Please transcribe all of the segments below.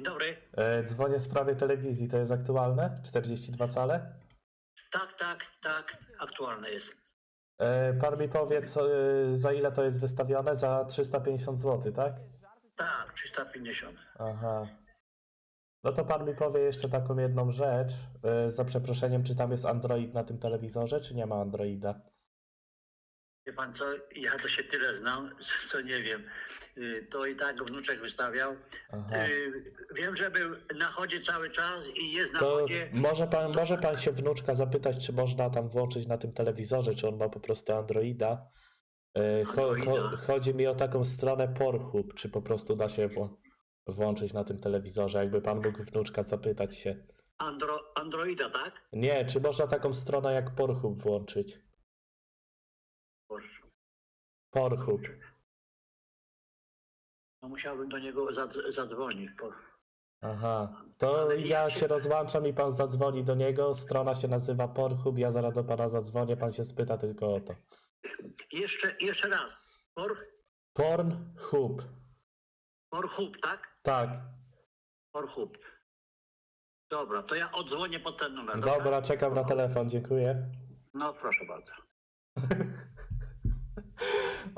Dzień dobry. E, dzwonię w sprawie telewizji, to jest aktualne? 42 cale? Tak, tak, tak, aktualne jest. E, pan mi powie, co, e, za ile to jest wystawione? Za 350 zł, tak? Tak, 350. Aha. No to pan mi powie jeszcze taką jedną rzecz. E, za przeproszeniem, czy tam jest Android na tym telewizorze, czy nie ma Androida? Wie pan co, ja to się tyle znam, co nie wiem. Y, To i tak wnuczek wystawiał. Aha. Y, Wiem, że był na chodzie cały czas i jest na To chodzie. może pan, może pan się wnuczka zapytać, czy można tam włączyć na tym telewizorze, czy on ma po prostu Androida. E, Cho, cho, chodzi mi o taką stronę Pornhub, czy po prostu da się włączyć na tym telewizorze, jakby pan mógł wnuczka zapytać się. Andro, Androida, tak? Nie, czy można taką stronę jak Pornhub włączyć? Pornhub. No musiałbym do niego zadz- zadzwonić. Aha, to ja się rozłączam i pan zadzwoni do niego. Strona się nazywa Pornhub, ja zaraz do pana zadzwonię, pan się spyta tylko o to. Jeszcze, jeszcze raz. Por, Pornhub. Porhub, tak? Tak, Porhub. Dobra, to ja odzwonię pod ten numer. dobra, czekam na telefon, dziękuję. No proszę bardzo.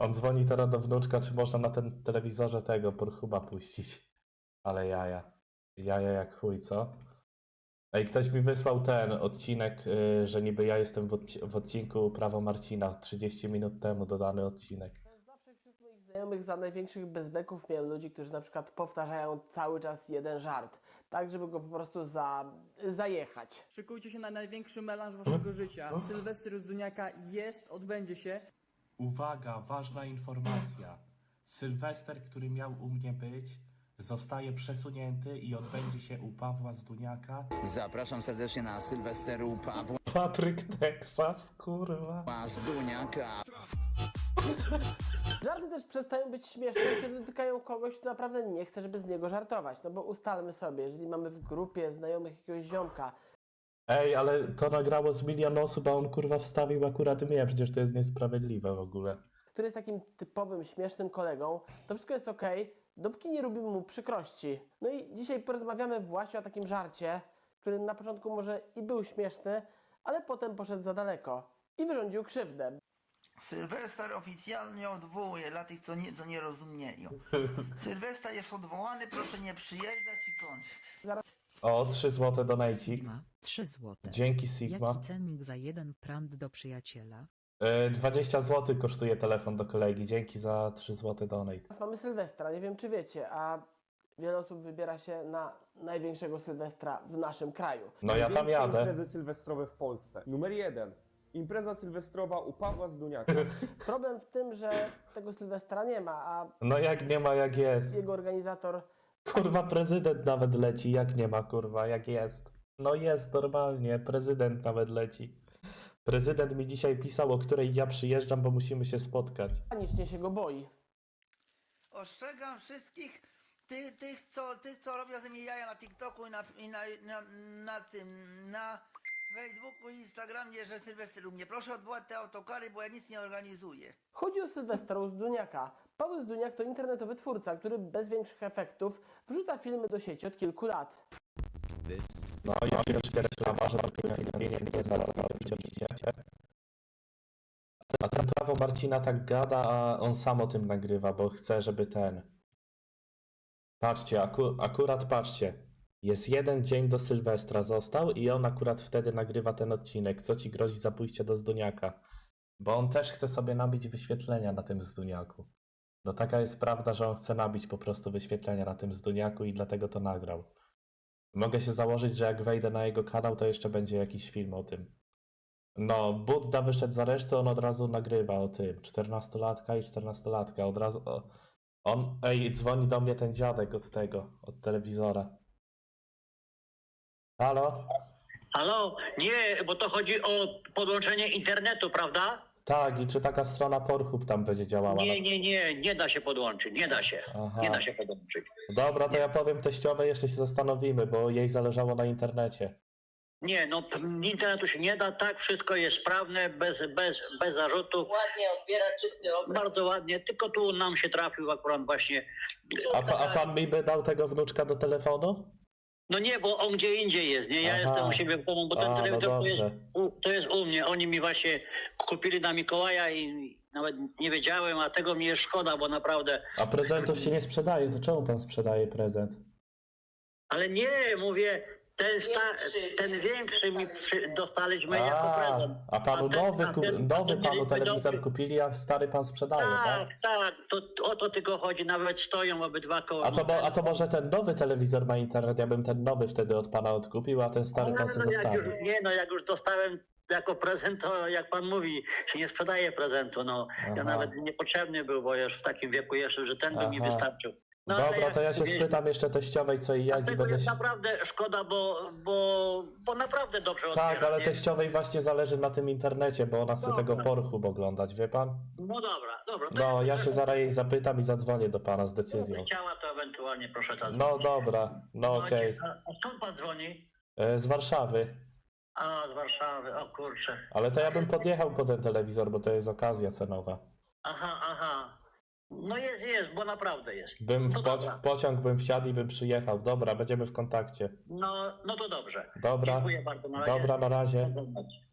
On dzwoni teraz do wnuczka, czy można na tym telewizorze tego Pornhuba puścić. Ale jaja. Jaja jak chuj, co? Ej, ktoś mi wysłał ten odcinek, y, że niby ja jestem w, odci- w odcinku Prawo Marcina 30 minut temu dodany odcinek. Zawsze wśród moich znajomych za największych bezbeków miałem ludzi, którzy na przykład powtarzają cały czas jeden żart, tak żeby go po prostu za, zajechać. Szykujcie się na największy melanż waszego życia. Sylwester z Duniaka jest, odbędzie się. Uwaga, ważna informacja. Sylwester, który miał u mnie być, zostaje przesunięty i odbędzie się u Pawła Zduniaka Zapraszam serdecznie na Sylwester u Pawła Patryk Texas, kurwa. Zduniaka. Żarty też przestają być śmieszne, kiedy dotykają kogoś, kto naprawdę nie chce, żeby z niego żartować. No bo ustalmy sobie, jeżeli mamy w grupie znajomych jakiegoś ziomka, Ej, ale to nagrało z milion osób, a on kurwa wstawił akurat mnie, przecież to jest niesprawiedliwe w ogóle. który jest takim typowym, śmiesznym kolegą, to wszystko jest ok, dopóki nie robimy mu przykrości. No i dzisiaj porozmawiamy właśnie o takim żarcie, który na początku może i był śmieszny, ale potem poszedł za daleko i wyrządził krzywdę. Sylwester oficjalnie odwołuje dla tych, co nie, co nie rozumieją. Sylwester jest odwołany, proszę nie przyjeżdżać i kończyć. O, 3 złote donajcik. Sigma, 3 złote. Dzięki Sigma. Jaki cennik za jeden prand do przyjaciela? E, 20 zł kosztuje telefon do kolegi. Dzięki za 3 złote donate. Teraz mamy Sylwestra, nie wiem czy wiecie, a wiele osób wybiera się na największego Sylwestra w naszym kraju. No ja tam Największe jadę. imprezy sylwestrowe w Polsce. Numer jeden. Impreza sylwestrowa u Pawła Zduniaka. Problem w tym, że tego Sylwestra nie ma, a No jak nie ma, jak jest. jego organizator Kurwa, prezydent nawet leci. Jak nie ma, kurwa, jak jest. No jest normalnie, prezydent nawet leci. Prezydent mi dzisiaj pisał, o której ja przyjeżdżam, bo musimy się spotkać. panicznie się go boi. Ostrzegam wszystkich ty, tych, co, tych, co robią ze mnie jaja na TikToku i na, i na, na, na tym, na Facebooku i Instagramie, że Sylwester u mnie. Proszę odwołać te autokary, bo ja nic nie organizuję. Chodzi o Sylwestra u Zduniaka. Paweł Zduniak to internetowy twórca, który bez większych efektów wrzuca filmy do sieci od kilku lat. No i jest prawa, że pieniędzy zarobić oczywiście. A ten prawo Marcina tak gada, a on sam o tym nagrywa, bo chce, żeby ten... Patrzcie, aku, akurat patrzcie. Jest jeden dzień do Sylwestra został i on akurat wtedy nagrywa ten odcinek. Co ci grozi za pójście do Zduniaka? Bo on też chce sobie nabić wyświetlenia na tym Zduniaku. No taka jest prawda, że on chce nabić po prostu wyświetlenia na tym Zduniaku i dlatego to nagrał. Mogę się założyć, że jak wejdę na jego kanał, to jeszcze będzie jakiś film o tym. No, Budda wyszedł z aresztu, on od razu nagrywa o tym. 14-latka i 14-latka. Od razu. O, on. Ej, dzwoni do mnie ten dziadek od tego, od telewizora. Halo? Halo? Nie, bo to chodzi o podłączenie internetu, prawda? Tak, i czy taka strona Pornhub tam będzie działała? Nie, nie, nie, nie da się podłączyć, nie da się. Aha. Nie da się podłączyć. Dobra, to ja powiem teściowej, jeszcze się zastanowimy, bo jej zależało na internecie. Nie, no p- internetu się nie da, tak, wszystko jest sprawne, bez, bez, bez zarzutów. Ładnie odbiera czysty obraz. Bardzo ładnie, tylko tu nam się trafił akurat właśnie. A, pa, a pan mi by dał tego wnuczka do telefonu? No nie, bo on gdzie indziej jest, nie? Ja Aha. jestem u siebie w domu, bo ten A, no telewizor to, jest, dobrze. u, to jest u mnie. Oni mi właśnie kupili na Mikołaja i nawet nie wiedziałem, a tego mi jest szkoda, bo naprawdę. A prezentów się nie sprzedaje, to czemu pan sprzedaje prezent? Ale nie, mówię, ten, sta, Większy. ten większy mi przy, dostaliśmy jako A, prezent. a panu ten- nowy, a ku- ten- a nowy ten panu mieliśmy telewizor dobry. kupili, a stary pan sprzedaje, tak? Tak, tak, to o to tylko chodzi, nawet stoją obydwa koło. A to, bo, a to może ten nowy telewizor ma internet, ja bym ten nowy wtedy od pana odkupił, a ten stary pan sobie no, jak już, zostawił. nie, no jak już dostałem jako prezent, to jak pan mówi, się nie sprzedaje prezentu, no. Ja nawet niepotrzebny był, bo już w takim wieku jeszcze, że ten by mi Aha. wystarczył. No, ale Dobra, to ja się mówię, spytam jeszcze teściowej, co i jak i Tego będę jest się... naprawdę szkoda, bo, bo, bo naprawdę dobrze Tak, odbiera, ale nie? teściowej właśnie zależy na tym internecie, bo ona chce Dobra. tego porchub oglądać, wie pan? No dobra, dobra. to No, ja się zaraz jej zapytam i zadzwonię do pana z decyzją. Chciała, to ewentualnie proszę ta No dobra, no okej. A, a skąd pan dzwoni? E, Z Warszawy. A, z Warszawy, o kurczę. Ale to ja bym podjechał po ten telewizor, bo to jest okazja cenowa. Aha, aha. No jest, jest, bo naprawdę jest. Bym w, No po, dobra. w pociąg bym wsiadł i bym przyjechał. Dobra, będziemy w kontakcie. No, no to dobrze. Dobra, Dziękuję bardzo. Na razie. dobra, na razie. Do zobaczenia.